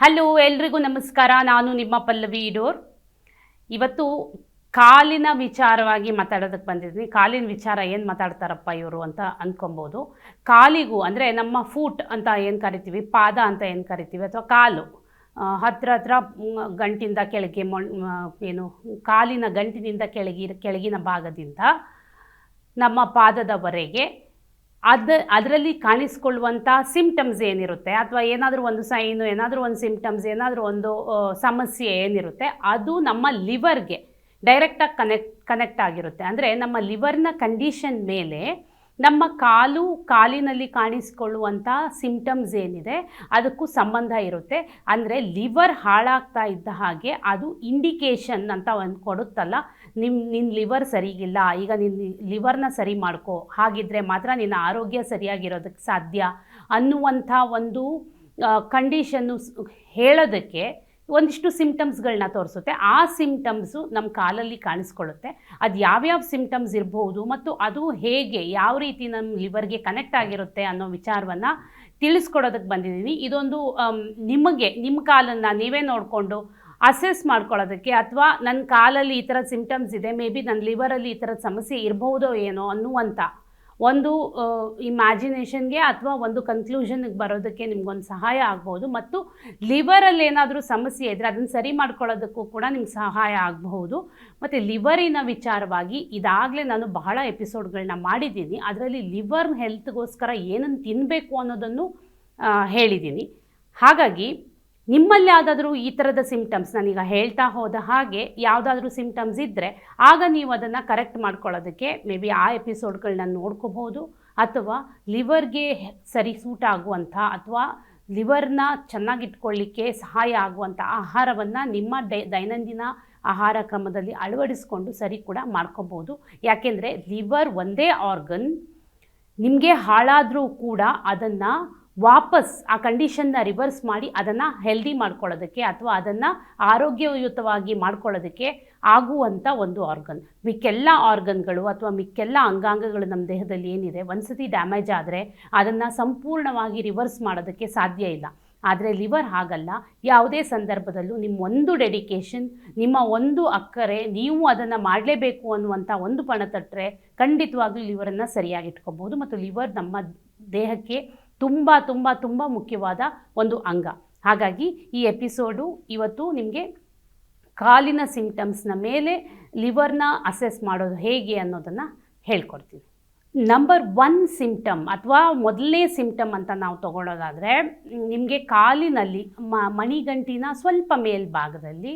Hello, ಎಲ್ರಿಗೂ ನಮಸ್ಕಾರ. ನಾನು ನಿಮ್ಮ ಪಲ್ಲವಿ ಇಡೋರ್ ಇವತ್ತು ಕಾಲಿನ ವಿಚಾರವಾಗಿ ಮಾತಾಡೋದಕ್ಕೆ ಬಂದಿದ್ದೀನಿ. ಕಾಲಿನ ವಿಚಾರ ಏನು ಮಾತಾಡ್ತಾರಪ್ಪ ಇವರು ಅಂತ ಅಂದ್ಕೊಬೋದು ಕಾಲಿಗೂ ಅಂದರೆ ನಮ್ಮ ಫೂಟ್ ಅಂತ ಏನು ಕರಿತೀವಿ? ಪಾದ ಅಂತ ಏನು ಕರಿತೀವಿ? ಅಥವಾ ಕಾಲು? ಹತ್ರ ಹತ್ರ ಗಂಟಿಂದ ಕೆಳಗೆ ಏನು, ಕಾಲಿನ ಗಂಟಿನಿಂದ ಕೆಳಗಿ, ಕೆಳಗಿನ ಭಾಗದಿಂದ ನಮ್ಮ ಪಾದದವರೆಗೆ ಅದ ಅದರಲ್ಲಿ ಕಾಣಿಸ್ಕೊಳ್ಳುವಂಥ ಸಿಂಪ್ಟಮ್ಸ್ ಏನಿರುತ್ತೆ? ಅಥವಾ ಏನಾದರೂ ಒಂದು ಸೈನು ಏನಾದರೂ ಒಂದು ಸಿಂಪ್ಟಮ್ಸ್ ಏನಾದರೂ ಒಂದು ಸಮಸ್ಯೆ ಏನಿರುತ್ತೆ? ಅದು ನಮ್ಮ ಲಿವರ್ಗೆ ಡೈರೆಕ್ಟಾಗಿ ಕನೆಕ್ಟ್ ಕನೆಕ್ಟ್ ಆಗಿರುತ್ತೆ. ಅಂದರೆ ನಮ್ಮ ಲಿವರ್ನ ಕಂಡೀಷನ್ ಮೇಲೆ ನಮ್ಮ ಕಾಲು, ಕಾಲಿನಲ್ಲಿ ಕಾಣಿಸ್ಕೊಳ್ಳುವಂಥ ಸಿಂಪ್ಟಮ್ಸ್ ಏನಿದೆ, ಅದಕ್ಕೂ ಸಂಬಂಧ ಇರುತ್ತೆ. ಅಂದರೆ ಲಿವರ್ ಹಾಳಾಗ್ತಾ ಇದ್ದ ಹಾಗೆ ಅದು ಇಂಡಿಕೇಶನ್ ಅಂತ ಒಂದು ಕೊಡುತ್ತಲ್ಲ. ನಿಮ್ಮ ನಿನ್ನ ಲಿವರ್ ಸರಿಗಿಲ್ಲ, ಈಗ ನಿನ್ನ ಲಿವರ್ನ ಸರಿ ಮಾಡ್ಕೋ. ಹಾಗಿದ್ರೆ ಮಾತ್ರ ನಿನ್ನ ಆರೋಗ್ಯ ಸರಿಯಾಗಿರೋದಕ್ಕೆ ಸಾಧ್ಯ ಅನ್ನುವಂಥ ಒಂದು ಕಂಡೀಷನ್ನು ಹೇಳೋದಕ್ಕೆ ಒಂದಿಷ್ಟು ಸಿಮ್ಟಮ್ಸ್ಗಳನ್ನ ತೋರಿಸುತ್ತೆ. ಆ ಸಿಮ್ಟಮ್ಸು ನಮ್ಮ ಕಾಲಲ್ಲಿ ಕಾಣಿಸ್ಕೊಳ್ಳುತ್ತೆ. ಅದು ಯಾವ್ಯಾವ ಸಿಮ್ಟಮ್ಸ್ ಇರಬಹುದು ಮತ್ತು ಅದು ಹೇಗೆ, ಯಾವ ರೀತಿ ನಮ್ಮ ಲಿವರ್ಗೆ ಕನೆಕ್ಟ್ ಆಗಿರುತ್ತೆ ಅನ್ನೋ ವಿಚಾರವನ್ನು ತಿಳಿಸ್ಕೊಡೋದಕ್ಕೆ ಬಂದಿದ್ದೀನಿ. ಇದೊಂದು ನಿಮಗೆ ನಿಮ್ಮ ಕಾಲನ್ನು ನೀವೇ ನೋಡಿಕೊಂಡು ಅಸೆಸ್ ಮಾಡ್ಕೊಳ್ಳೋದಕ್ಕೆ ಅಥವಾ ನನ್ನ ಕಾಲಲ್ಲಿ ಈ ಥರ ಸಿಂಪ್ಟಮ್ಸ್ ಇದೆ, ಮೇ ಬಿ ನನ್ನ ಲಿವರಲ್ಲಿ ಈ ಥರ ಸಮಸ್ಯೆ ಇರಬಹುದೋ ಏನೋ ಅನ್ನುವಂಥ ಒಂದು ಇಮ್ಯಾಜಿನೇಷನ್ಗೆ ಅಥವಾ ಒಂದು ಕನ್ಕ್ಲೂಷನ್ಗೆ ಬರೋದಕ್ಕೆ ನಿಮ್ಗೊಂದು ಸಹಾಯ ಆಗ್ಬೋದು. ಮತ್ತು ಲಿವರಲ್ಲಿ ಏನಾದರೂ ಸಮಸ್ಯೆ ಇದ್ದರೆ ಅದನ್ನು ಸರಿ ಮಾಡ್ಕೊಳ್ಳೋದಕ್ಕೂ ಕೂಡ ನಿಮ್ಗೆ ಸಹಾಯ ಆಗಬಹುದು. ಮತ್ತು ಲಿವರಿನ ವಿಚಾರವಾಗಿ ಇದಾಗಲೇ ನಾನು ಬಹಳ ಎಪಿಸೋಡ್ಗಳನ್ನ ಮಾಡಿದ್ದೀನಿ. ಅದರಲ್ಲಿ ಲಿವರ್ ಹೆಲ್ತ್ಗೋಸ್ಕರ ಏನನ್ನು ತಿನ್ನಬೇಕು ಅನ್ನೋದನ್ನು ಹೇಳಿದ್ದೀನಿ. ಹಾಗಾಗಿ ನಿಮ್ಮಲ್ಲಿ ಯಾವುದಾದ್ರೂ ಈ ಥರದ ಸಿಂಪ್ಟಮ್ಸ್ ನಾನೀಗ ಹೇಳ್ತಾ ಹೋದ ಹಾಗೆ ಯಾವುದಾದ್ರೂ ಸಿಂಪ್ಟಮ್ಸ್ ಇದ್ದರೆ ಆಗ ನೀವು ಅದನ್ನು ಕರೆಕ್ಟ್ ಮಾಡ್ಕೊಳ್ಳೋದಕ್ಕೆ ಮೇ ಬಿ ಆ ಎಪಿಸೋಡ್ಗಳನ್ನ ನೋಡ್ಕೋಬೋದು ಅಥವಾ ಲಿವರ್ಗೆ ಸರಿ ಸೂಟ್ ಆಗುವಂಥ ಅಥವಾ ಲಿವರ್ನ ಚೆನ್ನಾಗಿಟ್ಕೊಳ್ಳಿಕ್ಕೆ ಸಹಾಯ ಆಗುವಂಥ ಆಹಾರವನ್ನು ನಿಮ್ಮ ಡೈ, ದೈನಂದಿನ ಆಹಾರ ಕ್ರಮದಲ್ಲಿ ಅಳವಡಿಸ್ಕೊಂಡು ಸರಿ ಕೂಡ ಮಾಡ್ಕೋಬೋದು. ಯಾಕೆಂದರೆ ಲಿವರ್ ಒಂದೇ ಆರ್ಗನ್ ನಿಮಗೆ ಹಾಳಾದರೂ ಕೂಡ ಅದನ್ನು ವಾಪಸ್ ಆ ಕಂಡೀಷನ್ನ ರಿವರ್ಸ್ ಮಾಡಿ ಅದನ್ನು ಹೆಲ್ದಿ ಮಾಡ್ಕೊಳ್ಳೋದಕ್ಕೆ ಅಥವಾ ಅದನ್ನು ಆರೋಗ್ಯಯುತವಾಗಿ ಮಾಡ್ಕೊಳ್ಳೋದಕ್ಕೆ ಆಗುವಂಥ ಒಂದು ಆರ್ಗನ್ ಮಿಕ್ಕೆಲ್ಲ ಆರ್ಗನ್ಗಳು ಅಥವಾ ಮಿಕ್ಕೆಲ್ಲ ಅಂಗಾಂಗಗಳು ನಮ್ಮ ದೇಹದಲ್ಲಿ ಏನಿದೆ, ಒಂದ್ಸತಿ ಡ್ಯಾಮೇಜ್ ಆದರೆ ಅದನ್ನು ಸಂಪೂರ್ಣವಾಗಿ ರಿವರ್ಸ್ ಮಾಡೋದಕ್ಕೆ ಸಾಧ್ಯ ಇಲ್ಲ. ಆದರೆ ಲಿವರ್ ಹಾಗಲ್ಲ. ಯಾವುದೇ ಸಂದರ್ಭದಲ್ಲೂ ನಿಮ್ಮ ಒಂದು ಡೆಡಿಕೇಶನ್ ನಿಮ್ಮ ಒಂದು ಅಕ್ಕರೆ ನೀವು ಅದನ್ನು ಮಾಡಲೇಬೇಕು ಅನ್ನುವಂಥ ಒಂದು ಪಣ ತಟ್ಟರೆ ಖಂಡಿತವಾಗ್ಲೂ ಲಿವರನ್ನು ಸರಿಯಾಗಿ ಇಟ್ಕೋಬೋದು ಮತ್ತು ಲಿವರ್ ನಮ್ಮ ದೇಹಕ್ಕೆ ತುಂಬ ತುಂಬ ತುಂಬ ಮುಖ್ಯವಾದ ಒಂದು ಅಂಗ. ಹಾಗಾಗಿ ಈ ಎಪಿಸೋಡು ಇವತ್ತು ನಿಮಗೆ ಕಾಲಿನ ಸಿಂಪ್ಟಮ್ಸ್ನ ಮೇಲೆ ಲಿವರ್ನ ಅಸೆಸ್ ಮಾಡೋದು ಹೇಗೆ ಅನ್ನೋದನ್ನು ಹೇಳ್ಕೊಡ್ತೀನಿ. ನಂಬರ್ ಒನ್ ಸಿಂಪ್ಟಮ್ ಅಥವಾ ಮೊದಲನೇ ಸಿಂಪ್ಟಮ್ ಅಂತ ನಾವು ತಗೊಳ್ಳೋದಾದರೆ, ನಿಮಗೆ ಕಾಲಿನಲ್ಲಿ ಮ, ಮಣಿಗಂಟಿನ ಸ್ವಲ್ಪ ಮೇಲ್ಭಾಗದಲ್ಲಿ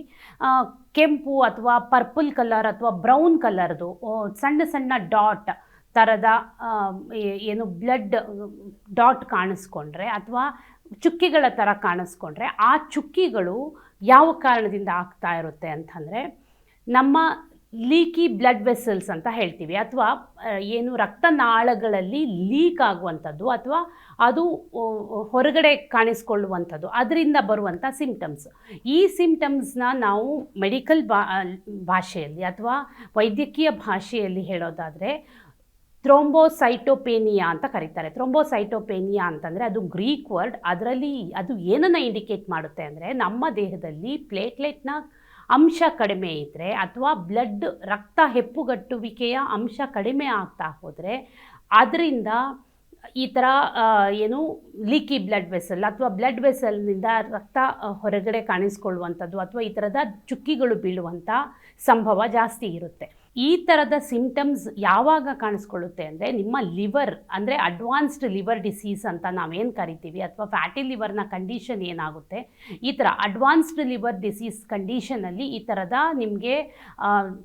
ಕೆಂಪು ಅಥವಾ ಪರ್ಪಲ್ ಕಲರ್ ಅಥವಾ ಬ್ರೌನ್ ಕಲರ್ದು ಸಣ್ಣ ಸಣ್ಣ ಡಾಟ್ ಥರದ ಏನು ಬ್ಲಡ್ ಡಾಟ್ ಕಾಣಿಸ್ಕೊಂಡ್ರೆ ಅಥವಾ ಚುಕ್ಕಿಗಳ ಥರ ಕಾಣಿಸ್ಕೊಂಡ್ರೆ ಆ ಚುಕ್ಕಿಗಳು ಯಾವ ಕಾರಣದಿಂದ ಆಗ್ತಾ ಇರುತ್ತೆ ಅಂತಂದರೆ ನಮ್ಮ ಲೀಕಿ ಬ್ಲಡ್ ವೆಸಲ್ಸ್ ಅಂತ ಹೇಳ್ತೀವಿ. ಅಥವಾ ಏನು ರಕ್ತನಾಳಗಳಲ್ಲಿ ಲೀಕ್ ಆಗುವಂಥದ್ದು ಅಥವಾ ಅದು ಹೊರಗಡೆ ಕಾಣಿಸ್ಕೊಳ್ಳುವಂಥದ್ದು ಅದರಿಂದ ಬರುವಂಥ ಸಿಂಪ್ಟಮ್ಸ್ ಈ ಸಿಂಪ್ಟಮ್ಸ್ನ ನಾವು ಮೆಡಿಕಲ್ ಭಾಷೆಯಲ್ಲಿ ಅಥವಾ ವೈದ್ಯಕೀಯ ಭಾಷೆಯಲ್ಲಿ ಹೇಳೋದಾದರೆ ಥ್ರೋಂಬೋಸೈಟೋಪೇನಿಯಾ ಅಂತ ಕರೀತಾರೆ. ಥ್ರೋಂಬೋಸೈಟೋಪೇನಿಯಾ ಅಂತಂದರೆ ಅದು ಗ್ರೀಕ್ ವರ್ಡ್. ಅದರಲ್ಲಿ ಅದು ಏನನ್ನು ಇಂಡಿಕೇಟ್ ಮಾಡುತ್ತೆ ಅಂದರೆ ನಮ್ಮ ದೇಹದಲ್ಲಿ ಪ್ಲೇಟ್ಲೆಟ್ನ ಅಂಶ ಕಡಿಮೆ ಇದ್ದರೆ ಅಥವಾ ಬ್ಲಡ್ ರಕ್ತ ಹೆಪ್ಪುಗಟ್ಟುವಿಕೆಯ ಅಂಶ ಕಡಿಮೆ ಆಗ್ತಾ ಹೋದರೆ ಅದರಿಂದ ಈ ಥರ ಏನು ಲೀಕಿ ಬ್ಲಡ್ ವೆಸಲ್ ಅಥವಾ ಬ್ಲಡ್ ವೆಸಲ್ನಿಂದ ರಕ್ತ ಹೊರಗಡೆ ಕಾಣಿಸ್ಕೊಳ್ಳುವಂಥದ್ದು ಅಥವಾ ಈ ಥರದ ಚುಕ್ಕಿಗಳು ಬೀಳುವಂಥ ಸಂಭವ ಜಾಸ್ತಿ ಇರುತ್ತೆ. ಈ ಥರದ ಸಿಂಪ್ಟಮ್ಸ್ ಯಾವಾಗ ಕಾಣಿಸ್ಕೊಳ್ಳುತ್ತೆ ಅಂದರೆ ನಿಮ್ಮ ಲಿವರ್ ಅಂದರೆ ಅಡ್ವಾನ್ಸ್ಡ್ ಲಿವರ್ ಡಿಸೀಸ್ ಅಂತ ನಾವೇನು ಕರಿತೀವಿ ಅಥವಾ ಫ್ಯಾಟಿ ಲಿವರ್ನ ಕಂಡೀಷನ್ ಏನಾಗುತ್ತೆ? ಈ ಥರ ಅಡ್ವಾನ್ಸ್ಡ್ ಲಿವರ್ ಡಿಸೀಸ್ ಕಂಡೀಷನಲ್ಲಿ ಈ ಥರದ ನಿಮಗೆ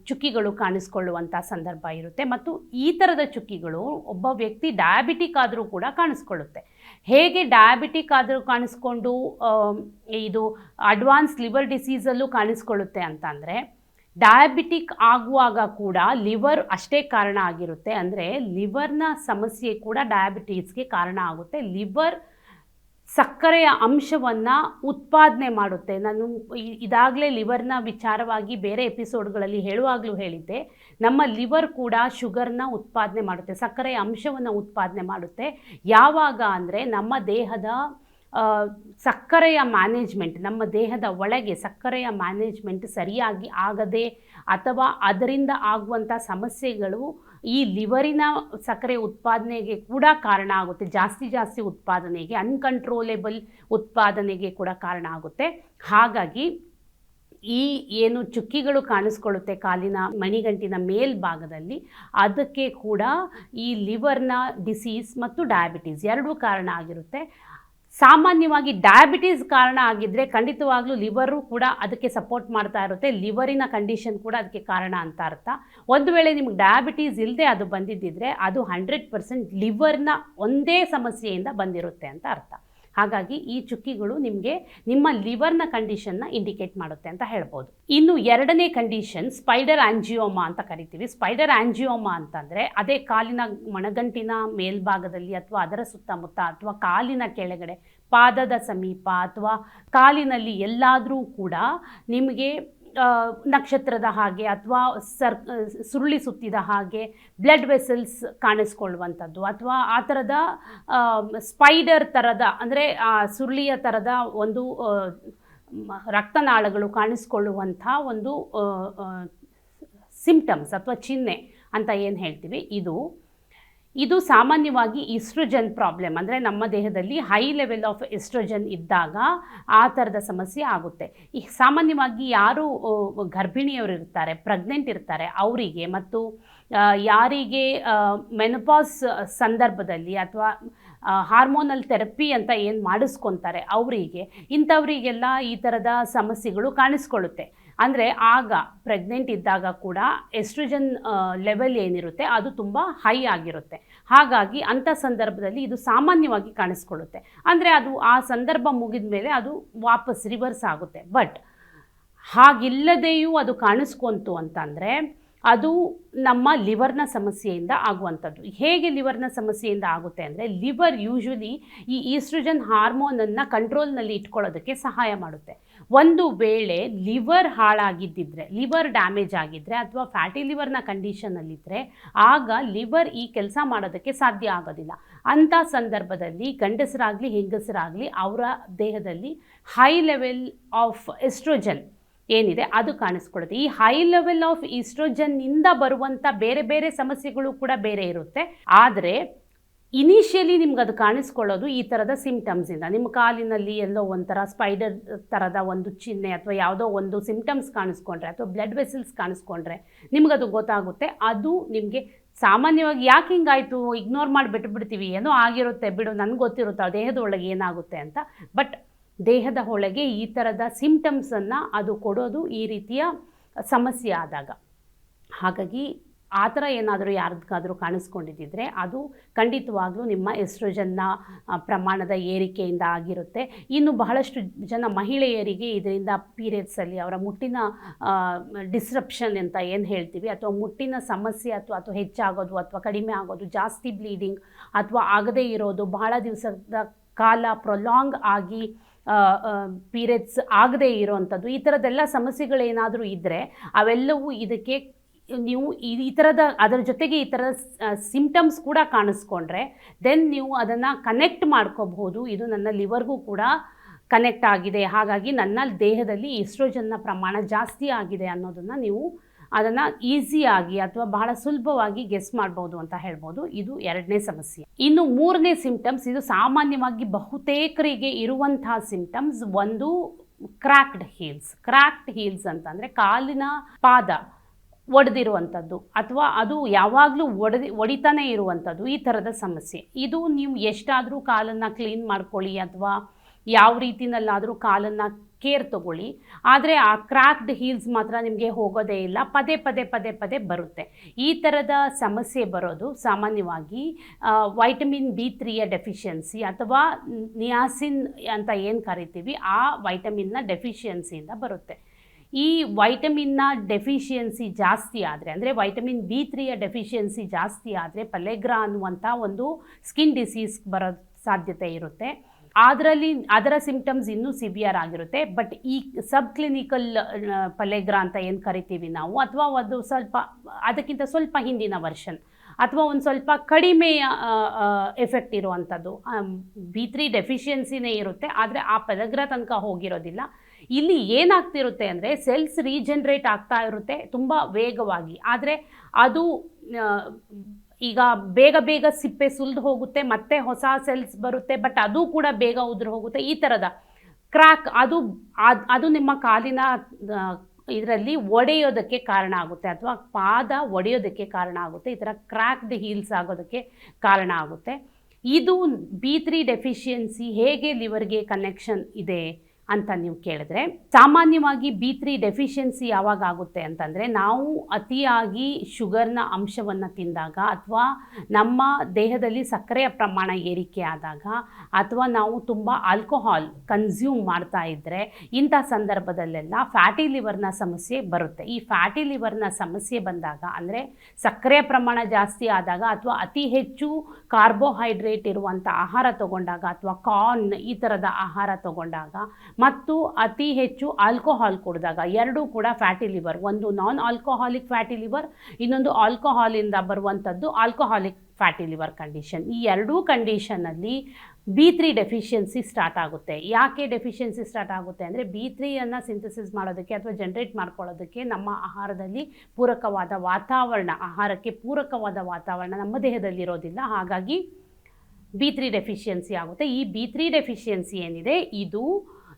ಚುಕ್ಕಿಗಳು ಕಾಣಿಸ್ಕೊಳ್ಳುವಂಥ ಸಂದರ್ಭ ಇರುತ್ತೆ. ಮತ್ತು ಈ ಥರದ ಚುಕ್ಕಿಗಳು ಒಬ್ಬ ವ್ಯಕ್ತಿ ಡಯಾಬಿಟಿಕ್ ಆದರೂ ಕೂಡ ಕಾಣಿಸ್ಕೊಳ್ಳುತ್ತೆ. ಹೇಗೆ ಡಯಾಬಿಟಿಕ್ ಆದರೂ ಕಾಣಿಸ್ಕೊಂಡು ಇದು ಅಡ್ವಾನ್ಸ್ ಲಿವರ್ ಡಿಸೀಸಲ್ಲೂ ಕಾಣಿಸ್ಕೊಳ್ಳುತ್ತೆ ಅಂತಂದರೆ ಡಯಾಬಿಟಿಕ್ ಆಗುವಾಗ ಕೂಡ ಲಿವರ್ ಅಷ್ಟೇ ಕಾರಣ ಆಗಿರುತ್ತೆ. ಅಂದರೆ ಲಿವರ್ನ ಸಮಸ್ಯೆ ಕೂಡ ಡಯಾಬಿಟೀಸ್ಗೆ ಕಾರಣ ಆಗುತ್ತೆ. ಲಿವರ್ ಸಕ್ಕರೆಯ ಅಂಶವನ್ನು ಉತ್ಪಾದನೆ ಮಾಡುತ್ತೆ. ನಾನು ಇದಾಗಲೇ ಲಿವರ್ನ ವಿಚಾರವಾಗಿ ಬೇರೆ ಎಪಿಸೋಡ್ಗಳಲ್ಲಿ ಹೇಳುವಾಗಲೂ ಹೇಳಿದ್ದೆ. ನಮ್ಮ ಲಿವರ್ ಕೂಡ ಶುಗರ್ನ ಉತ್ಪಾದನೆ ಮಾಡುತ್ತೆ. ಸಕ್ಕರೆಯ ಅಂಶವನ್ನು ಉತ್ಪಾದನೆ ಮಾಡುತ್ತೆ. ಯಾವಾಗ ಅಂದರೆ ನಮ್ಮ ದೇಹದ ಸಕ್ಕರೆಯ ಮ್ಯಾನೇಜ್ಮೆಂಟ್ ನಮ್ಮ ದೇಹದ ಒಳಗೆ ಸಕ್ಕರೆಯ ಮ್ಯಾನೇಜ್ಮೆಂಟ್ ಸರಿಯಾಗಿ ಆಗದೆ ಅಥವಾ ಅದರಿಂದ ಆಗುವಂಥ ಸಮಸ್ಯೆಗಳು ಈ ಲಿವರಿನ ಸಕ್ಕರೆ ಉತ್ಪಾದನೆಗೆ ಕೂಡ ಕಾರಣ ಆಗುತ್ತೆ. ಜಾಸ್ತಿ ಜಾಸ್ತಿ ಉತ್ಪಾದನೆಗೆ ಅನ್ಕಂಟ್ರೋಲೇಬಲ್ ಉತ್ಪಾದನೆಗೆ ಕೂಡ ಕಾರಣ ಆಗುತ್ತೆ. ಹಾಗಾಗಿ ಈ ಏನು ಚುಕ್ಕಿಗಳು ಕಾಣಿಸ್ಕೊಳ್ಳುತ್ತೆ ಕಾಲಿನ ಮಣಿಗಂಟಿನ ಮೇಲ್ಭಾಗದಲ್ಲಿ, ಅದಕ್ಕೆ ಕೂಡ ಈ ಲಿವರ್ನ ಡಿಸೀಸ್ ಮತ್ತು ಡಯಾಬಿಟೀಸ್ ಎರಡೂ ಕಾರಣ ಆಗಿರುತ್ತೆ. ಸಾಮಾನ್ಯವಾಗಿ ಡಯಾಬಿಟೀಸ್ ಕಾರಣ ಆಗಿದ್ದರೆ ಖಂಡಿತವಾಗ್ಲೂ ಲಿವರು ಕೂಡ ಅದಕ್ಕೆ ಸಪೋರ್ಟ್ ಮಾಡ್ತಾ ಇರುತ್ತೆ. ಲಿವರಿನ ಕಂಡೀಷನ್ ಕೂಡ ಅದಕ್ಕೆ ಕಾರಣ ಅಂತ ಅರ್ಥ. ಒಂದು ವೇಳೆ ನಿಮ್ಗೆ ಡಯಾಬಿಟೀಸ್ ಇಲ್ಲದೆ ಅದು ಬಂದಿದ್ದಿದ್ರೆ ಅದು ಹಂಡ್ರೆಡ್ ಪರ್ಸೆಂಟ್ ಲಿವರ್ನ ಒಂದೇ ಸಮಸ್ಯೆಯಿಂದ ಬಂದಿರುತ್ತೆ ಅಂತ ಅರ್ಥ. ಹಾಗಾಗಿ ಈ ಚುಕ್ಕಿಗಳು ನಿಮಗೆ ನಿಮ್ಮ ಲಿವರ್ನ ಕಂಡೀಷನ್ನ ಇಂಡಿಕೇಟ್ ಮಾಡುತ್ತೆ ಅಂತ ಹೇಳ್ಬೋದು. ಇನ್ನು ಎರಡನೇ ಕಂಡೀಷನ್ ಸ್ಪೈಡರ್ ಆಂಜಿಯೋಮಾ ಅಂತ ಕರಿತೀವಿ. ಸ್ಪೈಡರ್ ಆಂಜಿಯೋಮಾ ಅಂತಂದರೆ ಅದೇ ಕಾಲಿನ ಮಣಗಂಟಿನ ಮೇಲ್ಭಾಗದಲ್ಲಿ ಅಥವಾ ಅದರ ಸುತ್ತಮುತ್ತ ಅಥವಾ ಕಾಲಿನ ಕೆಳಗಡೆ, ಪಾದದ ಸಮೀಪ ಅಥವಾ ಕಾಲಿನಲ್ಲಿ ಎಲ್ಲಾದರೂ ಕೂಡ ನಿಮಗೆ ನಕ್ಷತ್ರದ ಹಾಗೆ ಅಥವಾ ಸರ್, ಸುರುಳಿ ಸುತ್ತಿದ ಹಾಗೆ ಬ್ಲಡ್ ವೆಸಲ್ಸ್ ಕಾಣಿಸ್ಕೊಳ್ಳುವಂಥದ್ದು ಅಥವಾ ಆ ಥರದ ಸ್ಪೈಡರ್ ಥರದ ಅಂದರೆ ಆ ಸುರುಳಿಯ ಥರದ ಒಂದು ರಕ್ತನಾಳಗಳು ಕಾಣಿಸ್ಕೊಳ್ಳುವಂಥ ಒಂದು ಸಿಂಪ್ಟಮ್ಸ್ ಅಥವಾ ಚಿಹ್ನೆ ಅಂತ ಏನು ಹೇಳ್ತೀವಿ? ಇದು ಇದು ಸಾಮಾನ್ಯವಾಗಿ ಇಸ್ಟ್ರೋಜನ್ ಪ್ರಾಬ್ಲಮ್. ಅಂದರೆ ನಮ್ಮ ದೇಹದಲ್ಲಿ ಹೈ ಲೆವೆಲ್ ಆಫ್ ಎಸ್ಟ್ರೋಜನ್ ಇದ್ದಾಗ ಆ ಥರದ ಸಮಸ್ಯೆ ಆಗುತ್ತೆ. ಈ ಸಾಮಾನ್ಯವಾಗಿ ಯಾರು ಗರ್ಭಿಣಿಯವರು ಇರ್ತಾರೆ, ಪ್ರೆಗ್ನೆಂಟ್ ಇರ್ತಾರೆ, ಅವರಿಗೆ ಮತ್ತು ಯಾರಿಗೆ ಮೆನಪಾಸ್ ಸಂದರ್ಭದಲ್ಲಿ ಅಥವಾ ಹಾರ್ಮೋನಲ್ ಥೆರಪಿ ಅಂತ ಏನು ಮಾಡಿಸ್ಕೊತಾರೆ, ಅವರಿಗೆ, ಇಂಥವರಿಗೆಲ್ಲ ಈ ಥರದ ಸಮಸ್ಯೆಗಳು ಕಾಣಿಸ್ಕೊಳ್ಳುತ್ತೆ. ಅಂದರೆ ಆಗ ಪ್ರೆಗ್ನೆಂಟ್ ಇದ್ದಾಗ ಕೂಡ ಎಸ್ಟ್ರೋಜನ್ ಲೆವೆಲ್ ಏನಿರುತ್ತೆ ಅದು ತುಂಬ ಹೈ ಆಗಿರುತ್ತೆ. ಹಾಗಾಗಿ ಅಂಥ ಸಂದರ್ಭದಲ್ಲಿ ಇದು ಸಾಮಾನ್ಯವಾಗಿ ಕಾಣಿಸ್ಕೊಳ್ಳುತ್ತೆ. ಅಂದರೆ ಅದು ಆ ಸಂದರ್ಭ ಮುಗಿದ ಮೇಲೆ ಅದು ವಾಪಸ್ ರಿವರ್ಸ್ ಆಗುತ್ತೆ. ಬಟ್ ಹಾಗಿಲ್ಲದೆಯೂ ಅದು ಕಾಣಿಸ್ಕೊಂತು ಅಂತಂದರೆ ಅದು ನಮ್ಮ ಲಿವರ್ನ ಸಮಸ್ಯೆಯಿಂದ ಆಗುವಂಥದ್ದು. ಹೇಗೆ ಲಿವರ್ನ ಸಮಸ್ಯೆಯಿಂದ ಆಗುತ್ತೆ ಅಂದರೆ ಲಿವರ್ ಯೂಶ್ವಲಿ ಈ ಈಸ್ಟ್ರೋಜನ್ ಹಾರ್ಮೋನನ್ನು ಕಂಟ್ರೋಲ್ನಲ್ಲಿ ಇಟ್ಕೊಳ್ಳೋದಕ್ಕೆ ಸಹಾಯ ಮಾಡುತ್ತೆ. ಒಂದು ವೇಳೆ ಲಿವರ್ ಹಾಳಾಗಿದ್ದಿದ್ರೆ, ಲಿವರ್ ಡ್ಯಾಮೇಜ್ ಆಗಿದ್ದರೆ ಅಥವಾ ಫ್ಯಾಟಿ ಲಿವರ್ನ ಕಂಡೀಷನಲ್ಲಿದ್ದರೆ ಆಗ ಲಿವರ್ ಈ ಕೆಲಸ ಮಾಡೋದಕ್ಕೆ ಸಾಧ್ಯ ಆಗೋದಿಲ್ಲ. ಅಂಥ ಸಂದರ್ಭದಲ್ಲಿ ಗಂಡಸರಾಗಲಿ, ಹೆಂಗಸರಾಗಲಿ ಅವರ ದೇಹದಲ್ಲಿ ಹೈ ಲೆವೆಲ್ ಆಫ್ ಎಸ್ಟ್ರೋಜನ್ ಏನಿದೆ ಅದು ಕಾಣಿಸ್ಕೊಳ್ಳುತ್ತೆ. ಈ ಹೈ ಲೆವೆಲ್ ಆಫ್ ಈಸ್ಟ್ರೋಜನ್ನಿಂದ ಬರುವಂಥ ಬೇರೆ ಬೇರೆ ಸಮಸ್ಯೆಗಳು ಕೂಡ ಬೇರೆ ಇರುತ್ತೆ. ಆದರೆ ಇನಿಷಿಯಲಿ ನಿಮ್ಗೆ ಅದು ಕಾಣಿಸ್ಕೊಳ್ಳೋದು ಈ ಥರದ ಸಿಂಪ್ಟಮ್ಸಿಂದ ನಿಮ್ಮ ಕಾಲಿನಲ್ಲಿ ಎಲ್ಲೋ ಒಂಥರ ಸ್ಪೈಡರ್ ಥರದ ಒಂದು ಚಿಹ್ನೆ ಅಥವಾ ಯಾವುದೋ ಒಂದು ಸಿಂಪ್ಟಮ್ಸ್ ಕಾಣಿಸ್ಕೊಂಡ್ರೆ ಅಥವಾ ಬ್ಲಡ್ ವೆಸಲ್ಸ್ ಕಾಣಿಸ್ಕೊಂಡ್ರೆ ನಿಮ್ಗದು ಗೊತ್ತಾಗುತ್ತೆ. ಅದು ನಿಮಗೆ ಸಾಮಾನ್ಯವಾಗಿ ಯಾಕೆ ಹಿಂಗಾಯಿತು? ಇಗ್ನೋರ್ ಮಾಡಿ ಬಿಟ್ಬಿಡ್ತೀವಿ. ಏನೋ ಆಗಿರುತ್ತೆ ಬಿಡು, ನನಗೆ ಗೊತ್ತಿರುತ್ತೆ, ಆ ದೇಹದ ಒಳಗೆ ಏನಾಗುತ್ತೆ ಅಂತ. ಬಟ್ ದೇಹದ ಒಳಗೆ ಈ ಥರದ ಸಿಂಪ್ಟಮ್ಸನ್ನು ಅದು ಕೊಡೋದು ಈ ರೀತಿಯ ಸಮಸ್ಯೆ ಆದಾಗ. ಹಾಗಾಗಿ ಆ ಥರ ಏನಾದರೂ ಯಾರಿಗಾದರೂ ಕಾಣಿಸ್ಕೊಂಡಿದ್ದಿದ್ರೆ ಅದು ಖಂಡಿತವಾಗ್ಲೂ ನಿಮ್ಮ ಎಸ್ಟ್ರೋಜನ್ನ ಪ್ರಮಾಣದ ಏರಿಕೆಯಿಂದ ಆಗಿರುತ್ತೆ. ಇನ್ನು ಬಹಳಷ್ಟು ಜನ ಮಹಿಳೆಯರಿಗೆ ಇದರಿಂದ ಪೀರಿಯಡ್ಸಲ್ಲಿ ಅವರ ಮುಟ್ಟಿನ ಡಿಸ್ರಪ್ಷನ್ ಅಂತ ಏನು ಹೇಳ್ತೀವಿ, ಅಥವಾ ಮುಟ್ಟಿನ ಸಮಸ್ಯೆ ಅಥವಾ ಅಥವಾ ಹೆಚ್ಚಾಗೋದು ಅಥವಾ ಕಡಿಮೆ ಆಗೋದು, ಜಾಸ್ತಿ ಬ್ಲೀಡಿಂಗ್ ಅಥವಾ ಆಗದೇ ಇರೋದು, ಬಹಳ ದಿವಸದ ಕಾಲ ಪ್ರೊಲಾಂಗ್ ಆಗಿ ಪೀರಿಯಡ್ಸ್ ಆಗದೇ ಇರೋವಂಥದ್ದು ಈ ಥರದ್ದೆಲ್ಲ ಸಮಸ್ಯೆಗಳೇನಾದರೂ ಇದ್ದರೆ ಅವೆಲ್ಲವೂ ಇದಕ್ಕೆ ನೀವು ಈ ಥರದ ಅದರ ಜೊತೆಗೆ ಈ ಥರದ ಸಿಂಪ್ಟಮ್ಸ್ ಕೂಡ ಕಾಣಿಸ್ಕೊಂಡ್ರೆ ದೆನ್ ನೀವು ಅದನ್ನು ಕನೆಕ್ಟ್ ಮಾಡ್ಕೋಬಹುದು. ಇದು ನನ್ನ ಲಿವರ್ಗೂ ಕೂಡ ಕನೆಕ್ಟ್ ಆಗಿದೆ. ಹಾಗಾಗಿ ನನ್ನ ದೇಹದಲ್ಲಿ ಇಸ್ಟ್ರೋಜನ್ನ ಪ್ರಮಾಣ ಜಾಸ್ತಿ ಆಗಿದೆ ಅನ್ನೋದನ್ನು ನೀವು ಅದನ್ನು ಈಸಿಯಾಗಿ ಅಥವಾ ಬಹಳ ಸುಲಭವಾಗಿ ಗೆಸ್ ಮಾಡ್ಬೋದು ಅಂತ ಹೇಳ್ಬೋದು. ಇದು ಎರಡನೇ ಸಮಸ್ಯೆ. ಇನ್ನು ಮೂರನೇ ಸಿಂಪ್ಟಮ್ಸ್ ಇದು ಸಾಮಾನ್ಯವಾಗಿ ಬಹುತೇಕರಿಗೆ ಇರುವಂತಹ ಸಿಂಪ್ಟಮ್ಸ್ ಒಂದು ಕ್ರ್ಯಾಕ್ಡ್ ಹೀಲ್ಸ್ ಕ್ರ್ಯಾಕ್ಡ್ ಹೀಲ್ಸ್ ಅಂತಂದರೆ ಕಾಲಿನ ಪಾದ. ಒಡೆದಿರುವಂಥದ್ದು ಅಥವಾ ಅದು ಯಾವಾಗಲೂ ಒಡೆದಿ, ಒಡಿತಾನೆ ಇರುವಂಥದ್ದು ಈ ಥರದ ಸಮಸ್ಯೆ. ಇದು ನೀವು ಎಷ್ಟಾದರೂ ಕಾಲನ್ನು ಕ್ಲೀನ್ ಮಾಡ್ಕೊಳ್ಳಿ ಅಥವಾ ಯಾವ ರೀತಿನಲ್ಲಾದರೂ ಕಾಲನ್ನು ಕೇರ್ ತಗೊಳ್ಳಿ. ಆದರೆ ಆ ಕ್ರ್ಯಾಕ್ಡ್ ಹೀಲ್ಸ್ ಮಾತ್ರ ನಿಮಗೆ ಹೋಗೋದೇ ಇಲ್ಲ. ಪದೇ ಪದೇ ಪದೇ ಪದೇ ಬರುತ್ತೆ. ಈ ಥರದ ಸಮಸ್ಯೆ ಬರೋದು ಸಾಮಾನ್ಯವಾಗಿ ವೈಟಮಿನ್ ಬಿ ತ್ರೀಯ ಡೆಫಿಷಿಯನ್ಸಿ ಅಥವಾ ನಿಯಾಸಿನ್ ಅಂತ ಏನು ಕರಿತೀವಿ, ಆ ವೈಟಮಿನ್ನ ಡೆಫಿಷಿಯನ್ಸಿಯಿಂದ ಬರುತ್ತೆ. ಈ ವೈಟಮಿನ್ನ ಡೆಫಿಷಿಯನ್ಸಿ ಜಾಸ್ತಿ ಆದರೆ, ಅಂದರೆ ವೈಟಮಿನ್ ಬಿ ತ್ರೀಯ ಡೆಫಿಷಿಯನ್ಸಿ ಜಾಸ್ತಿ ಆದರೆ ಪಲೆಗ್ರಾ ಅನ್ನುವಂಥ ಒಂದು ಸ್ಕಿನ್ ಡಿಸೀಸ್ ಬರೋ ಸಾಧ್ಯತೆ ಇರುತ್ತೆ. ಅದರಲ್ಲಿ ಅದರ ಸಿಂಪ್ಟಮ್ಸ್ ಇನ್ನೂ ಸಿವಿಯರ್ ಆಗಿರುತ್ತೆ. ಬಟ್ ಈ ಸಬ್ ಕ್ಲಿನಿಕಲ್ ಪಲೆಗ್ರಾ ಅಂತ ಏನು ಕರಿತೀವಿ ನಾವು, ಅಥವಾ ಒಂದು ಸ್ವಲ್ಪ, ಅದಕ್ಕಿಂತ ಸ್ವಲ್ಪ ಹಿಂದಿನ ವರ್ಷನ್ ಅಥವಾ ಒಂದು ಸ್ವಲ್ಪ ಕಡಿಮೆಯ ಎಫೆಕ್ಟ್ ಇರುವಂಥದ್ದು ಬಿ ತ್ರೀ ಡೆಫಿಷಿಯನ್ಸಿನೇ ಇರುತ್ತೆ. ಆದರೆ ಆ ಪದಗ್ರ ತನಕ ಹೋಗಿರೋದಿಲ್ಲ. ಇಲ್ಲಿ ಏನಾಗ್ತಿರುತ್ತೆ ಅಂದರೆ ಸೆಲ್ಸ್ ರೀಜನ್ರೇಟ್ ಆಗ್ತಾ ಇರುತ್ತೆ ತುಂಬ ವೇಗವಾಗಿ. ಆದರೆ ಅದು ಈಗ ಬೇಗ ಬೇಗ ಸಿಪ್ಪೆ ಸುಲಿದು ಹೋಗುತ್ತೆ, ಮತ್ತೆ ಹೊಸ ಸೆಲ್ಸ್ ಬರುತ್ತೆ, ಬಟ್ ಅದು ಕೂಡ ಬೇಗ ಉದುರು ಹೋಗುತ್ತೆ. ಈ ಥರದ ಕ್ರ್ಯಾಕ್ ಅದು, ಅದ್- ನಿಮ್ಮ ಕಾಲಿನ ಇದರಲ್ಲಿ ಒಡೆಯೋದಕ್ಕೆ ಕಾರಣ ಆಗುತ್ತೆ, ಅಥವಾ ಪಾದ ಒಡೆಯೋದಕ್ಕೆ ಕಾರಣ ಆಗುತ್ತೆ, ಈ ಥರ ಕ್ರ್ಯಾಕ್ಡ್ ಹೀಲ್ಸ್ ಆಗೋದಕ್ಕೆ ಕಾರಣ ಆಗುತ್ತೆ. ಇದು ಬಿ ತ್ರೀ ಡೆಫಿಷಿಯನ್ಸಿ ಹೇಗೆ ಲಿವರ್ಗೆ ಕನೆಕ್ಷನ್ ಇದೆ? ಅಂತ ನೀವು ಕೇಳಿದ್ರೆ, ಸಾಮಾನ್ಯವಾಗಿ ಬಿ ತ್ರೀ ಡೆಫಿಷಿಯನ್ಸಿ ಯಾವಾಗ ಆಗುತ್ತೆ ಅಂತಂದರೆ, ನಾವು ಅತಿಯಾಗಿ ಶುಗರ್ನ ಅಂಶವನ್ನು ತಿಂದಾಗ ಅಥವಾ ನಮ್ಮ ದೇಹದಲ್ಲಿ ಸಕ್ಕರೆಯ ಪ್ರಮಾಣ ಏರಿಕೆ ಆದಾಗ ಅಥವಾ ನಾವು ತುಂಬ ಆಲ್ಕೋಹಾಲ್ ಕನ್ಸ್ಯೂಮ್ ಮಾಡ್ತಾ ಇದ್ದರೆ ಇಂಥ ಸಂದರ್ಭದಲ್ಲೆಲ್ಲ ಫ್ಯಾಟಿ ಲಿವರ್ನ ಸಮಸ್ಯೆ ಬರುತ್ತೆ. ಈ ಫ್ಯಾಟಿ ಲಿವರ್ನ ಸಮಸ್ಯೆ ಬಂದಾಗ ಅಂದರೆ ಸಕ್ಕರೆಯ ಪ್ರಮಾಣ ಜಾಸ್ತಿ ಆದಾಗ ಅಥವಾ ಅತಿ ಹೆಚ್ಚು ಕಾರ್ಬೋಹೈಡ್ರೇಟ್ ಇರುವಂಥ ಆಹಾರ ತಗೊಂಡಾಗ ಅಥವಾ ಕಾರ್ನ್ ಈ ಥರದ ಆಹಾರ ತಗೊಂಡಾಗ ಮತ್ತು ಅತಿ ಹೆಚ್ಚು ಆಲ್ಕೋಹಾಲ್ ಕುಡಿದಾಗ, ಎರಡೂ ಕೂಡ ಫ್ಯಾಟಿ ಲಿವರ್ ಒಂದು ನಾನ್ ಆಲ್ಕೋಹಾಲಿಕ್ ಫ್ಯಾಟಿ ಲಿವರ್ ಇನ್ನೊಂದು ಆಲ್ಕೋಹಾಲಿಂದ ಬರುವಂಥದ್ದು ಆಲ್ಕೋಹಾಲಿಕ್ ಫ್ಯಾಟಿ ಲಿವರ್ ಕಂಡೀಷನ್ ಈ ಎರಡೂ ಕಂಡೀಷನಲ್ಲಿ ಬಿ ತ್ರೀ ಡೆಫಿಷಿಯನ್ಸಿ ಸ್ಟಾರ್ಟ್ ಆಗುತ್ತೆ. ಯಾಕೆ ಡೆಫಿಷಿಯನ್ಸಿ ಸ್ಟಾರ್ಟ್ ಆಗುತ್ತೆ ಅಂದರೆ ಬಿ ತ್ರೀಯನ್ನು ಸಿಂಥಸಿಸ್ ಮಾಡೋದಕ್ಕೆ ಅಥವಾ ಜನ್ರೇಟ್ ಮಾಡ್ಕೊಳ್ಳೋದಕ್ಕೆ ನಮ್ಮ ಆಹಾರದಲ್ಲಿ ಪೂರಕವಾದ ವಾತಾವರಣ, ಆಹಾರಕ್ಕೆ ಪೂರಕವಾದ ವಾತಾವರಣ ನಮ್ಮ ದೇಹದಲ್ಲಿ ಇರೋದಿಲ್ಲ. ಹಾಗಾಗಿ ಬಿ ತ್ರೀ ಡೆಫಿಷಿಯನ್ಸಿ ಆಗುತ್ತೆ. ಈ ಬಿ ತ್ರೀ ಡೆಫಿಷಿಯನ್ಸಿ ಏನಿದೆ? ಇದು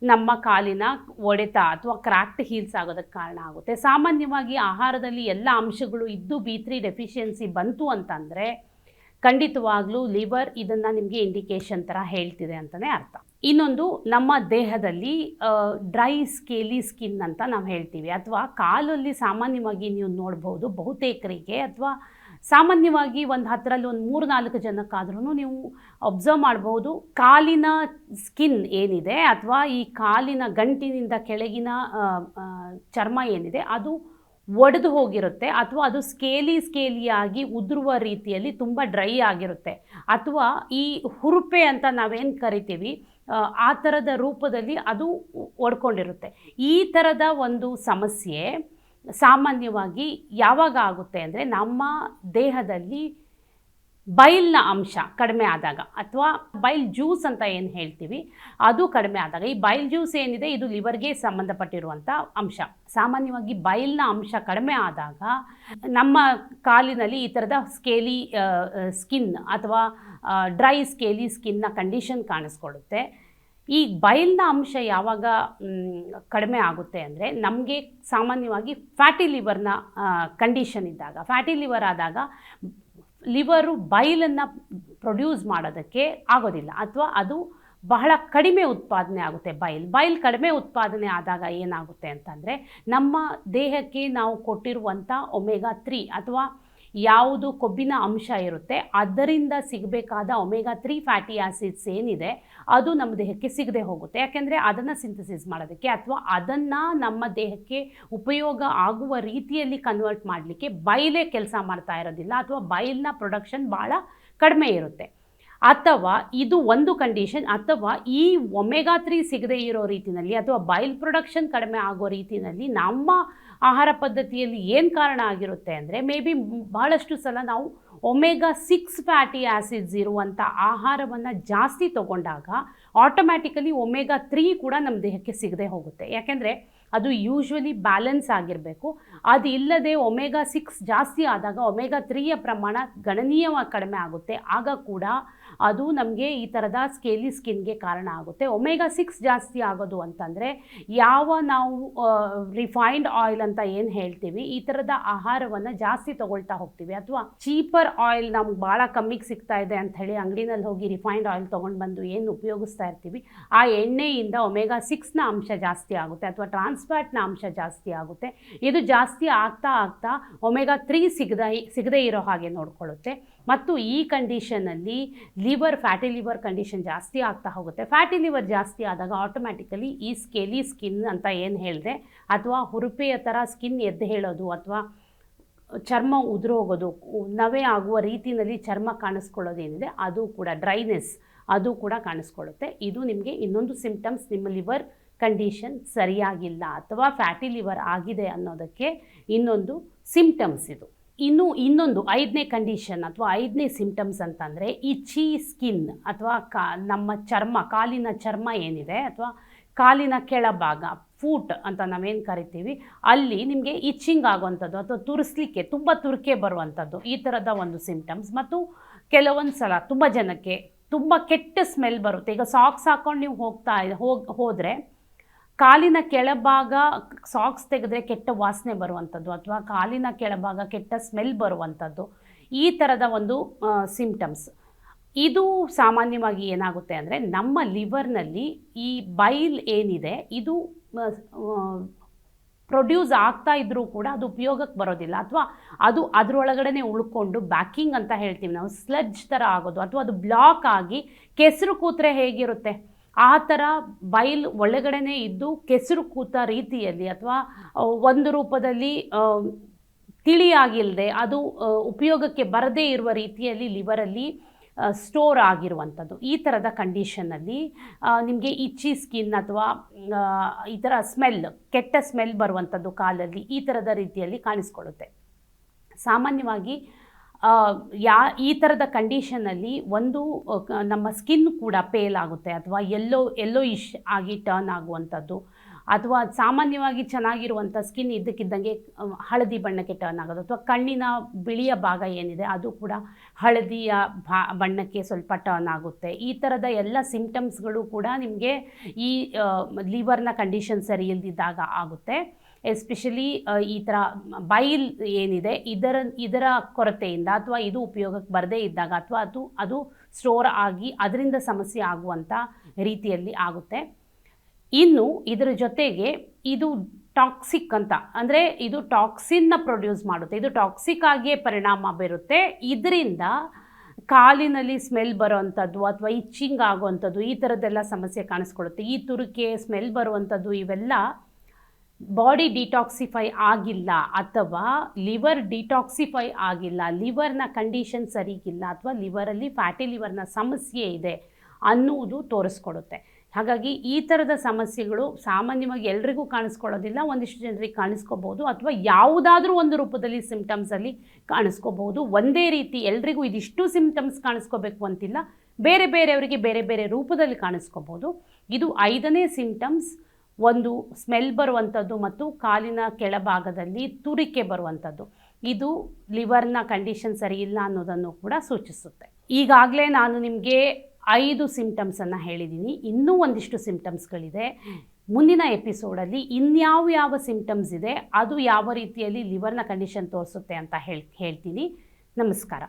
ನಮ್ಮ ಕಾಲಿನ ಒಡೆತ ಅಥವಾ ಕ್ರ್ಯಾಕ್ಟ್ ಹೀಲ್ಸ್ ಆಗೋದಕ್ಕೆ ಕಾರಣ ಆಗುತ್ತೆ. ಸಾಮಾನ್ಯವಾಗಿ ಆಹಾರದಲ್ಲಿ ಎಲ್ಲ ಅಂಶಗಳು ಇದ್ದು ಬಿ ತ್ರೀ ಡೆಫಿಷಿಯನ್ಸಿ ಬಂತು ಅಂತಂದರೆ ಖಂಡಿತವಾಗ್ಲೂ ಲಿವರ್ ಇದನ್ನು ನಿಮಗೆ ಇಂಡಿಕೇಶನ್ ಥರ ಹೇಳ್ತಿದೆ ಅಂತಲೇ ಅರ್ಥ. ಇನ್ನೊಂದು ನಮ್ಮ ದೇಹದಲ್ಲಿ ಡ್ರೈ ಸ್ಕೇಲಿ ಸ್ಕಿನ್ ಅಂತ ನಾವು ಹೇಳ್ತೀವಿ. ಅಥವಾ ಕಾಲಲ್ಲಿ ಸಾಮಾನ್ಯವಾಗಿ ನೀವು ನೋಡ್ಬೋದು ಬಹುತೇಕರಿಗೆ ಅಥವಾ ಸಾಮಾನ್ಯವಾಗಿ ಒಂದು ಹತ್ತರಲ್ಲಿ ಒಂದು ಮೂರು ನಾಲ್ಕು ಜನಕ್ಕಾದ್ರೂ ನೀವು ಅಬ್ಸರ್ವ್ ಮಾಡ್ಬೋದು. ಕಾಲಿನ ಸ್ಕಿನ್ ಏನಿದೆ ಅಥವಾ ಈ ಕಾಲಿನ ಗಂಟಿನಿಂದ ಕೆಳಗಿನ ಚರ್ಮ ಏನಿದೆ ಅದು ಒಡೆದು ಹೋಗಿರುತ್ತೆ ಅಥವಾ ಅದು ಸ್ಕೇಲಿ ಸ್ಕೇಲಿಯಾಗಿ ಉದುರುವ ರೀತಿಯಲ್ಲಿ ತುಂಬ ಡ್ರೈ ಆಗಿರುತ್ತೆ. ಅಥವಾ ಈ ಹುರುಪೆ ಅಂತ ನಾವೇನು ಕರಿತೀವಿ, ಆ ಥರದ ರೂಪದಲ್ಲಿ ಅದು ಒಡ್ಕೊಂಡಿರುತ್ತೆ. ಈ ಥರದ ಒಂದು ಸಮಸ್ಯೆ ಸಾಮಾನ್ಯವಾಗಿ ಯಾವಾಗ ಆಗುತ್ತೆ ಅಂದರೆ ನಮ್ಮ ದೇಹದಲ್ಲಿ ಬೈಲ್ನ ಅಂಶ ಕಡಿಮೆ ಆದಾಗ ಅಥವಾ ಬೈಲ್ ಜ್ಯೂಸ್ ಅಂತ ಏನು ಹೇಳ್ತೀವಿ, ಅದು ಕಡಿಮೆ ಆದಾಗ. ಈ ಬೈಲ್ ಜ್ಯೂಸ್ ಏನಿದೆ, ಇದು ಲಿವರ್ಗೆ ಸಂಬಂಧಪಟ್ಟಿರುವಂಥ ಅಂಶ. ಸಾಮಾನ್ಯವಾಗಿ ಬೈಲ್ನ ಅಂಶ ಕಡಿಮೆ ಆದಾಗ ನಮ್ಮ ಕಾಲಿನಲ್ಲಿ ಈ ಥರದ ಸ್ಕೇಲಿ ಸ್ಕಿನ್ ಅಥವಾ ಡ್ರೈ ಸ್ಕೇಲಿ ಸ್ಕಿನ್ನ ಕಂಡೀಷನ್ ಕಾಣಿಸ್ಕೊಳ್ಳುತ್ತೆ. ಈ ಬೈಲ್ನ ಅಂಶ ಯಾವಾಗ ಕಡಿಮೆ ಆಗುತ್ತೆ ಅಂದರೆ ನಮಗೆ ಸಾಮಾನ್ಯವಾಗಿ ಫ್ಯಾಟಿ ಲಿವರ್ನ ಕಂಡೀಷನ್ ಇದ್ದಾಗ. ಫ್ಯಾಟಿ ಲಿವರ್ ಆದಾಗ ಲಿವರು ಬೈಲನ್ನು ಪ್ರೊಡ್ಯೂಸ್ ಮಾಡೋದಕ್ಕೆ ಆಗೋದಿಲ್ಲ. ಅಥವಾ ಅದು ಬಹಳ ಕಡಿಮೆ ಉತ್ಪಾದನೆ ಆಗುತ್ತೆ ಬೈಲ್ ಬೈಲ್ ಕಡಿಮೆ ಉತ್ಪಾದನೆ ಆದಾಗ ಏನಾಗುತ್ತೆ ಅಂತಂದರೆ ನಮ್ಮ ದೇಹಕ್ಕೆ ನಾವು ಕೊಟ್ಟಿರುವಂಥ ಒಮೆಗಾ ತ್ರೀ ಅಥವಾ ಯಾವುದು ಕೊಬ್ಬಿನ ಅಂಶ ಇರುತ್ತೆ. ಅದರಿಂದ ಸಿಗಬೇಕಾದ ಒಮೆಗಾ ತ್ರೀ ಫ್ಯಾಟಿ ಆಸಿಡ್ಸ್ ಏನಿದೆ, ಅದು ನಮ್ಮ ದೇಹಕ್ಕೆ ಸಿಗದೆ ಹೋಗುತ್ತೆ. ಯಾಕೆಂದರೆ ಅದನ್ನು ಸಿಂಥಸಿಸ್ ಮಾಡೋದಕ್ಕೆ ಅಥವಾ ಅದನ್ನು ನಮ್ಮ ದೇಹಕ್ಕೆ ಉಪಯೋಗ ಆಗುವ ರೀತಿಯಲ್ಲಿ ಕನ್ವರ್ಟ್ ಮಾಡಲಿಕ್ಕೆ ಬೈಲೇ ಕೆಲಸ ಮಾಡ್ತಾ ಇರೋದಿಲ್ಲ. ಅಥವಾ ಬೈಲ್ನ ಪ್ರೊಡಕ್ಷನ್ ಭಾಳ ಕಡಿಮೆ ಇರುತ್ತೆ. ಅಥವಾ ಇದು ಒಂದು ಕಂಡೀಷನ್ ಅಥವಾ ಈ ಒಮೆಗಾ ತ್ರೀ ಸಿಗದೇ ಇರೋ ರೀತಿಯಲ್ಲಿ ಅಥವಾ ಬೈಲ್ ಪ್ರೊಡಕ್ಷನ್ ಕಡಿಮೆ ಆಗೋ ರೀತಿಯಲ್ಲಿ ನಮ್ಮ ಆಹಾರ ಪದ್ಧತಿಯಲ್ಲಿ ಏನು ಕಾರಣ ಆಗಿರುತ್ತೆ ಅಂದರೆ ಮೇ ಬಿ ಬಹಳಷ್ಟು ಸಲ ನಾವು ಒಮೆಗಾ ಸಿಕ್ಸ್ ಫ್ಯಾಟಿ ಆ್ಯಸಿಡ್ಸ್ ಇರುವಂಥ ಆಹಾರವನ್ನು ಜಾಸ್ತಿ ತಗೊಂಡಾಗ ಆಟೋಮ್ಯಾಟಿಕಲಿ ಒಮೆಗಾ ತ್ರೀ ಕೂಡ ನಮ್ಮ ದೇಹಕ್ಕೆ ಸಿಗದೆ ಹೋಗುತ್ತೆ. ಯಾಕೆಂದರೆ ಅದು ಯೂಶ್ವಲಿ ಬ್ಯಾಲೆನ್ಸ್ ಆಗಿರಬೇಕು. ಅದು ಇಲ್ಲದೆ ಒಮೆಗಾ ಸಿಕ್ಸ್ ಜಾಸ್ತಿ ಆದಾಗ ಒಮೆಗಾ ತ್ರೀಯ ಪ್ರಮಾಣ ಗಣನೀಯವಾಗಿ ಕಡಿಮೆ ಆಗುತ್ತೆ. ಆಗ ಕೂಡ ಅದು ನಮಗೆ ಈ ಥರದ ಸ್ಕೇಲಿ ಸ್ಕಿನ್ಗೆ ಕಾರಣ ಆಗುತ್ತೆ. ಒಮೆಗಾ ಸಿಕ್ಸ್ ಜಾಸ್ತಿ ಆಗೋದು ಅಂತಂದರೆ ಯಾವ ನಾವು ರಿಫೈನ್ಡ್ ಆಯಿಲ್ ಅಂತ ಏನು ಹೇಳ್ತೀವಿ, ಈ ಥರದ ಆಹಾರವನ್ನು ಜಾಸ್ತಿ ತಗೊಳ್ತಾ ಹೋಗ್ತೀವಿ. ಅಥವಾ ಚೀಪರ್ ಆಯಿಲ್ ನಮ್ಗೆ ಭಾಳ ಕಮ್ಮಿಗೆ ಸಿಗ್ತಾ ಇದೆ ಅಂತ ಹೇಳಿ ಅಂಗಡಿನಲ್ಲಿ ಹೋಗಿ ರಿಫೈನ್ಡ್ ಆಯಿಲ್ ತೊಗೊಂಡು ಬಂದು ಏನು ಉಪಯೋಗಿಸ್ತಾ ಇರ್ತೀವಿ, ಆ ಎಣ್ಣೆಯಿಂದ ಒಮೆಗಾ ಸಿಕ್ಸ್ನ ಅಂಶ ಜಾಸ್ತಿ ಆಗುತ್ತೆ. ಅಥವಾ ಟ್ರಾನ್ಸ್ಫ್ಯಾಟ್ನ ಅಂಶ ಜಾಸ್ತಿ ಆಗುತ್ತೆ. ಇದು ಜಾಸ್ತಿ ಆಗ್ತಾ ಆಗ್ತಾ ಒಮೆಗಾ ತ್ರೀ ಸಿಗದ, ಸಿಗದೇ ಇರೋ ಹಾಗೆ ನೋಡ್ಕೊಳ್ಳುತ್ತೆ. ಮತ್ತು ಈ ಕಂಡೀಷನಲ್ಲಿ ಲಿವರ್ ಫ್ಯಾಟಿ ಲಿವರ್ ಕಂಡೀಷನ್ ಜಾಸ್ತಿ ಆಗ್ತಾ ಹೋಗುತ್ತೆ. ಫ್ಯಾಟಿ ಲಿವರ್ ಜಾಸ್ತಿ ಆದಾಗ ಆಟೋಮ್ಯಾಟಿಕಲಿ ಈ ಸ್ಕೇಲಿ ಸ್ಕಿನ್ ಅಂತ ಏನು ಹೇಳಿದೆ? ಅಥವಾ ಹುರುಪೆಯ ಥರ ಸ್ಕಿನ್ ಎದ್ದು ಹೇಳೋದು ಅಥವಾ ಚರ್ಮ ಉದುರೋಗೋದು ನವೆ ಆಗುವ ರೀತಿಯಲ್ಲಿ ಚರ್ಮ ಕಾಣಿಸ್ಕೊಳ್ಳೋದೇನಿದೆ ಅದು ಕೂಡ ಡ್ರೈನೆಸ್ ಅದು ಕೂಡ ಕಾಣಿಸ್ಕೊಳ್ಳುತ್ತೆ. ಇದು ನಿಮಗೆ ಇನ್ನೊಂದು ಸಿಂಪ್ಟಮ್ಸ್ ನಿಮ್ಮ ಲಿವರ್ ಕಂಡೀಷನ್ ಸರಿಯಾಗಿಲ್ಲ ಅಥವಾ ಫ್ಯಾಟಿ ಲಿವರ್ ಆಗಿದೆ ಅನ್ನೋದಕ್ಕೆ ಇನ್ನೊಂದು ಸಿಂಪ್ಟಮ್ಸ್ ಇದು. ಇನ್ನು ಇನ್ನೊಂದು ಐದನೇ ಕಂಡೀಷನ್ ಅಥವಾ ಐದನೇ ಸಿಂಪ್ಟಮ್ಸ್ ಅಂತಂದರೆ ಇಚಿ ಸ್ಕಿನ್ ಅಥವಾ ಕಾ, ನಮ್ಮ ಚರ್ಮ, ಕಾಲಿನ ಚರ್ಮ ಏನಿದೆ ಅಥವಾ ಕಾಲಿನ ಕೆಳಭಾಗ, ಫೂಟ್ ಅಂತ ನಾವೇನು ಕರಿತೀವಿ, ಅಲ್ಲಿ ನಿಮಗೆ ಇಚ್ಚಿಂಗ್ ಆಗುವಂಥದ್ದು ಅಥವಾ ತುರಿಸ್ಲಿಕ್ಕೆ, ತುಂಬ ತುರಿಕೆ ಬರುವಂಥದ್ದು ಈ ಥರದ ಒಂದು ಸಿಂಪ್ಟಮ್ಸ್. ಮತ್ತು ಕೆಲವೊಂದು ಸಲ ತುಂಬ ಜನಕ್ಕೆ ತುಂಬ ಕೆಟ್ಟ ಸ್ಮೆಲ್ ಬರುತ್ತೆ. ಈಗ ಸಾಕ್ಸ್ ಹಾಕ್ಕೊಂಡು ನೀವು ಹೋಗ್ತಾ, ಹೋಗಿ, ಹೋದರೆ ಕಾಲಿನ ಕೆಳಭಾಗ ಸಾಕ್ಸ್ ತೆಗೆದ್ರೆ ಕೆಟ್ಟ ವಾಸನೆ ಬರುವಂಥದ್ದು ಅಥವಾ ಕಾಲಿನ ಕೆಳಭಾಗ ಕೆಟ್ಟ ಸ್ಮೆಲ್ ಬರುವಂಥದ್ದು, ಈ ಥರದ ಒಂದು ಸಿಂಪ್ಟಮ್ಸ್ ಇದು ಸಾಮಾನ್ಯವಾಗಿ ಏನಾಗುತ್ತೆ ಅಂದರೆ ನಮ್ಮ ಲಿವರ್ನಲ್ಲಿ ಈ ಬೈಲ್ ಏನಿದೆ, ಇದು ಪ್ರೊಡ್ಯೂಸ್ ಆಗ್ತಾ ಇದ್ದರೂ ಕೂಡ ಅದು ಉಪಯೋಗಕ್ಕೆ ಬರೋದಿಲ್ಲ. ಅಥವಾ ಅದು ಅದರೊಳಗಡೆ ಉಳ್ಕೊಂಡು ಬ್ಯಾಕಿಂಗ್ ಅಂತ ಹೇಳ್ತೀವಿ ನಾವು ಸ್ಲಜ್ ಥರ ಆಗೋದು, ಅಥವಾ ಅದು ಬ್ಲಾಕ್ ಆಗಿ ಕೆಸರು ಕೂತ್ರೆ ಹೇಗಿರುತ್ತೆ? ಆ ಥರ ಬೈಲ್ ಒಳಗಡೆನೇ ಇದ್ದು ಕೆಸರು ಕೂತ ರೀತಿಯಲ್ಲಿ ಅಥವಾ ಒಂದು ರೂಪದಲ್ಲಿ ತಿಳಿಯಾಗಿಲ್ಲದೆ ಅದು ಉಪಯೋಗಕ್ಕೆ ಬರದೇ ಇರುವ ರೀತಿಯಲ್ಲಿ ಲಿವರಲ್ಲಿ ಸ್ಟೋರ್ ಆಗಿರುವಂಥದ್ದು ಈ ಥರದ ಕಂಡೀಷನಲ್ಲಿ ನಿಮಗೆ ಇಚ್ಚಿ ಸ್ಕಿನ್ ಅಥವಾ ಈ ಥರ ಸ್ಮೆಲ್, ಕೆಟ್ಟ ಸ್ಮೆಲ್ ಬರುವಂಥದ್ದು ಕಾಲಲ್ಲಿ ಈ ಥರದ ರೀತಿಯಲ್ಲಿ ಕಾಣಿಸ್ಕೊಳ್ಳುತ್ತೆ. ಸಾಮಾನ್ಯವಾಗಿ ಯಾ, ಈ ಥರದ ಕಂಡೀಷನಲ್ಲಿ ಒಂದು ನಮ್ಮ ಸ್ಕಿನ್ ಕೂಡ ಪೇಲ್ ಆಗುತ್ತೆ ಅಥವಾ ಎಲ್ಲೋ ಎಲ್ಲೋ ಇಶ್ ಆಗಿ ಟರ್ನ್ ಆಗುವಂಥದ್ದು. ಅಥವಾ ಸಾಮಾನ್ಯವಾಗಿ ಚೆನ್ನಾಗಿರುವಂಥ ಸ್ಕಿನ್ ಇದ್ದಕ್ಕಿದ್ದಂಗೆ ಹಳದಿ ಬಣ್ಣಕ್ಕೆ ಟರ್ನ್ ಆಗೋದು. ಅಥವಾ ಕಣ್ಣಿನ ಬಿಳಿಯ ಭಾಗ ಏನಿದೆ, ಅದು ಕೂಡ ಹಳದಿಯ ಭಾ, ಬಣ್ಣಕ್ಕೆ ಸ್ವಲ್ಪ ಟರ್ನ್ ಆಗುತ್ತೆ. ಈ ಥರದ ಎಲ್ಲ ಸಿಂಪ್ಟಮ್ಸ್ಗಳು ಕೂಡ ನಿಮಗೆ ಈ ಲಿವರ್ನ ಕಂಡೀಷನ್ ಸರಿ ಇಲ್ದಿದ್ದಾಗ ಆಗುತ್ತೆ. ಎಸ್ಪೆಷಲಿ ಈ ಥರ ಬೈಲ್ ಏನಿದೆ, ಇದರ ಇದರ ಕೊರತೆಯಿಂದ ಅಥವಾ ಇದು ಉಪಯೋಗಕ್ಕೆ ಬರದೇ ಇದ್ದಾಗ ಅಥವಾ ಅದು ಅದು ಸ್ಟೋರ್ ಆಗಿ ಅದರಿಂದ ಸಮಸ್ಯೆ ಆಗುವಂಥ ರೀತಿಯಲ್ಲಿ ಆಗುತ್ತೆ. ಇನ್ನು ಇದರ ಜೊತೆಗೆ ಇದು ಟಾಕ್ಸಿಕ್ ಅಂತ, ಅಂದರೆ ಇದು ಟಾಕ್ಸಿನ್ನ ಪ್ರೊಡ್ಯೂಸ್ ಮಾಡುತ್ತೆ. ಇದು ಟಾಕ್ಸಿಕ್ ಆಗಿಯೇ ಪರಿಣಾಮ ಬೀರುತ್ತೆ. ಇದರಿಂದ ಕಾಲಿನಲ್ಲಿ ಸ್ಮೆಲ್ ಬರುವಂಥದ್ದು ಅಥವಾ ಇಚ್ಚಿಂಗ್ ಆಗುವಂಥದ್ದು ಈ ಥರದ್ದೆಲ್ಲ ಸಮಸ್ಯೆ ಕಾಣಿಸ್ಕೊಳುತ್ತೆ ಈ ತುರಿಕೆ ಸ್ಮೆಲ್ ಬರುವಂಥದ್ದು ಇವೆಲ್ಲ ಬಾಡಿ ಡಿಟಾಕ್ಸಿಫೈ ಆಗಿಲ್ಲ ಅಥವಾ ಲಿವರ್ ಡಿಟಾಕ್ಸಿಫೈ ಆಗಿಲ್ಲ ಲಿವರ್ನ ಕಂಡೀಷನ್ ಸರಿಗಿಲ್ಲ ಅಥವಾ ಲಿವರಲ್ಲಿ ಫ್ಯಾಟಿ ಲಿವರ್ನ ಸಮಸ್ಯೆ ಇದೆ ಅನ್ನುವುದು ತೋರಿಸ್ಕೊಡುತ್ತೆ. ಹಾಗಾಗಿ ಈ ಥರದ ಸಮಸ್ಯೆಗಳು ಸಾಮಾನ್ಯವಾಗಿ ಎಲ್ರಿಗೂ ಕಾಣಿಸ್ಕೊಳ್ಳೋದಿಲ್ಲ, ಒಂದಿಷ್ಟು ಜನರಿಗೆ ಕಾಣಿಸ್ಕೋಬೋದು ಅಥವಾ ಯಾವುದಾದ್ರೂ ಒಂದು ರೂಪದಲ್ಲಿ ಸಿಮ್ಟಮ್ಸಲ್ಲಿ ಕಾಣಿಸ್ಕೋಬಹುದು. ಒಂದೇ ರೀತಿ ಎಲ್ರಿಗೂ ಇದಿಷ್ಟು ಸಿಮ್ಟಮ್ಸ್ ಕಾಣಿಸ್ಕೋಬೇಕು ಅಂತಿಲ್ಲ, ಬೇರೆ ಬೇರೆಯವರಿಗೆ ಬೇರೆ ಬೇರೆ ರೂಪದಲ್ಲಿ ಕಾಣಿಸ್ಕೋಬೋದು ಇದು ಐದನೇ ಸಿಂಪ್ಟಮ್ಸ್ ಒಂದು ಸ್ಮೆಲ್ ಬರುವಂಥದ್ದು ಮತ್ತು ಕಾಲಿನ ಕೆಳಭಾಗದಲ್ಲಿ ತುರಿಕೆ ಬರುವಂಥದ್ದು. ಇದು ಲಿವರ್ನ ಕಂಡೀಷನ್ ಸರಿ ಇಲ್ಲ ಅನ್ನೋದನ್ನು ಕೂಡ ಸೂಚಿಸುತ್ತೆ. ಈಗಾಗಲೇ ನಾನು ನಿಮಗೆ ಐದು ಸಿಂಪ್ಟಮ್ಸನ್ನು ಹೇಳಿದ್ದೀನಿ ಇನ್ನೂ ಒಂದಿಷ್ಟು ಸಿಂಪ್ಟಮ್ಸ್ಗಳಿದೆ. ಮುಂದಿನ ಎಪಿಸೋಡಲ್ಲಿ ಇನ್ಯಾವ ಯಾವ ಸಿಂಪ್ಟಮ್ಸ್ ಇದೆ, ಅದು ಯಾವ ರೀತಿಯಲ್ಲಿ ಲಿವರ್ನ ಕಂಡೀಷನ್ ತೋರಿಸುತ್ತೆ ಅಂತ ಹೇಳಿ, ಹೇಳ್ತೀನಿ. ನಮಸ್ಕಾರ.